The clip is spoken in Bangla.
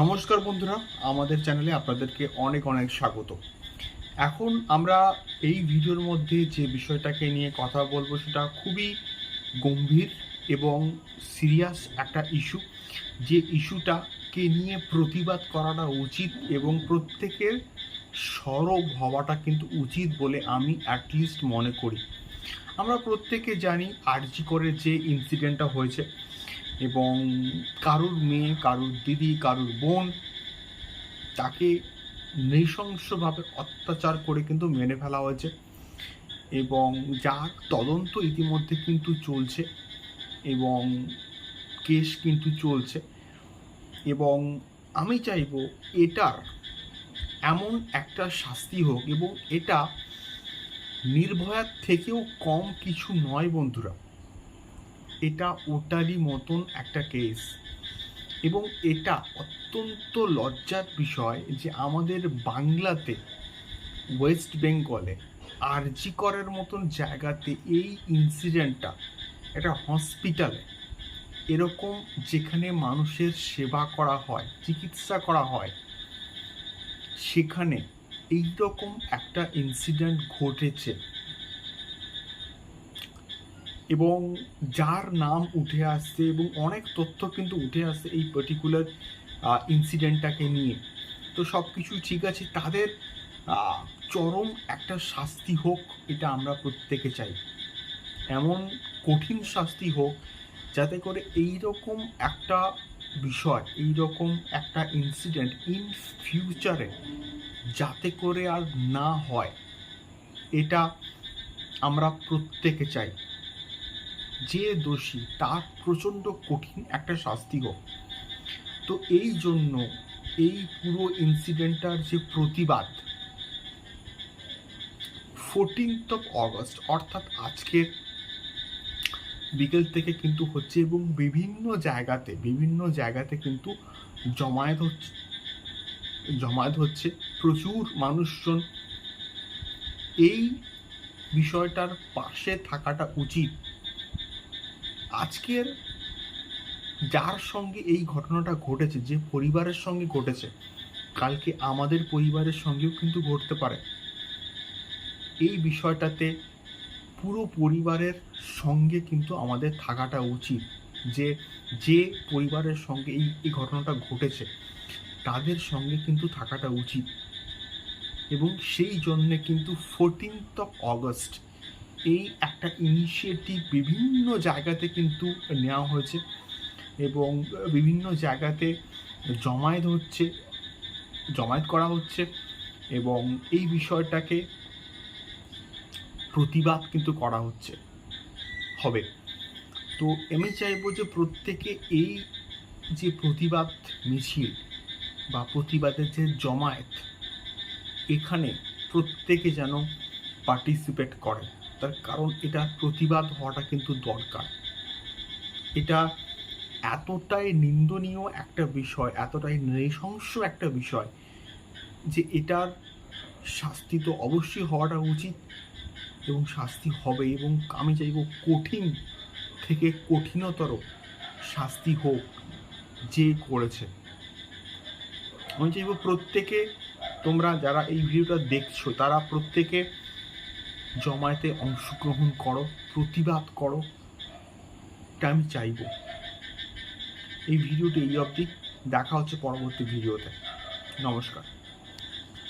নমস্কার বন্ধুরা, আমাদের চ্যানেলে আপনাদেরকে অনেক অনেক স্বাগত। এখন আমরা এই ভিডিওর মধ্যে যে বিষয়টাকে নিয়ে কথা বলব সেটা খুবই গম্ভীর এবং সিরিয়াস একটা ইস্যু। যে ইস্যুটাকে নিয়ে প্রতিবাদ করাটা উচিত এবং প্রত্যেকের সরব হওয়াটা কিন্তু উচিত বলে আমি অ্যাটলিস্ট মনে করি। আমরা প্রত্যেকে জানি আরজি করে যে ইনসিডেন্টটা হয়েছে এবং কারুর মেয়ে, কারুর দিদি, কারুর বোন তাকে নৃশংসভাবে অত্যাচার করে কিন্তু মেরে ফেলা হয়েছে এবং যার তদন্ত ইতিমধ্যে কিন্তু চলছে এবং কেস কিন্তু চলছে এবং আমি চাইব এটার এমন একটা শাস্তি হোক এবং এটা নির্ভয়ার থেকেও কম কিছু নয় বন্ধুরা। এটা ওটারই মতন একটা কেস এবং এটা অত্যন্ত লজ্জার বিষয় যে আমাদের বাংলাতে ওয়েস্ট বেঙ্গলে আরজি করের মতন জায়গাতে এই ইনসিডেন্টটা একটা হসপিটালে এরকম যেখানে মানুষের সেবা করা হয়, চিকিৎসা করা হয়, সেখানে এই রকম একটা ইনসিডেন্ট ঘটেছে। এবং যার নাম উঠে আসছে এবং অনেক তথ্য কিন্তু উঠে আসছে এই পার্টিকুলার ইনসিডেন্টটাকে নিয়ে। তো সব কিছু ঠিক আছে, তাদের চরম একটা শাস্তি হোক এটা আমরা প্রত্যেকে চাই। এমন কঠিন শাস্তি হোক যাতে করে এই রকম একটা বিষয় এই রকম একটা ইনসিডেন্ট ইন ফিউচারে যাতে করে আর না হয়, এটা আমরা প্রত্যেকে চাই। যে দোষী, তার প্রচণ্ড কঠিন একটা শাস্তি তো এই জন্য এই পুরো ইনসিডেন্টটার যে প্রতিবাদ ফোরটিন্থ অফ অগস্ট অর্থাৎ আজকের বিকেল থেকে কিন্তু হচ্ছে এবং বিভিন্ন জায়গাতে বিভিন্ন জায়গাতে কিন্তু জমায়েত হচ্ছে জমায়েত হচ্ছে প্রচুর মানুষজন। এই বিষয়টার পাশে থাকাটা উচিত। আজকের যার সঙ্গে এই ঘটনাটা ঘটেছে, যে পরিবারের সঙ্গে ঘটেছে, কালকে আমাদের পরিবারের সঙ্গেও কিন্তু ঘটতে পারে। এই বিষয়টাতে পুরো পরিবারের সঙ্গে কিন্তু আমাদের থাকাটা উচিত, যে যে পরিবারের সঙ্গে এই এই ঘটনাটা ঘটেছে, তাদের সঙ্গে কিন্তু থাকাটা উচিত। এবং সেই জন্যে কিন্তু ফোরটিন্থ অফ অগস্ট এই একটা ইনিশিয়েটিভ বিভিন্ন জায়গাতে কিন্তু নেওয়া হয়েছে এবং বিভিন্ন জায়গাতে জমায়েত হচ্ছে, জমায়েত করা হচ্ছে এবং এই বিষয়টাকে প্রতিবাদ কিন্তু করা হচ্ছে, হবে। তো আমি চাইব যে প্রত্যেকে এই যে প্রতিবাদ মিছিল বা প্রতিবাদের যে জমায়েত, এখানে প্রত্যেকে যেন পার্টিসিপেট করে। তার কারণ এটা প্রতিবাদ হওয়াটা কিন্তু দরকার। এটা এতটাই নিন্দনীয় একটা বিষয়, এতটাই নৃশংস একটা বিষয় যে এটার শাস্তি তো অবশ্যই হওয়াটা উচিত এবং শাস্তি হবে এবং আমি চাইব কঠিন থেকে কঠিনতর শাস্তি হোক যে করেছে। আমি চাইব প্রত্যেকে তোমরা যারা এই ভিডিওটা দেখছ, তারা প্রত্যেকে জমায়েতে অংশগ্রহণ করো, প্রতিবাদ করো, এটা আমি চাইব। এই ভিডিওটি এই অবধি, দেখা হচ্ছে পরবর্তী ভিডিওতে। নমস্কার।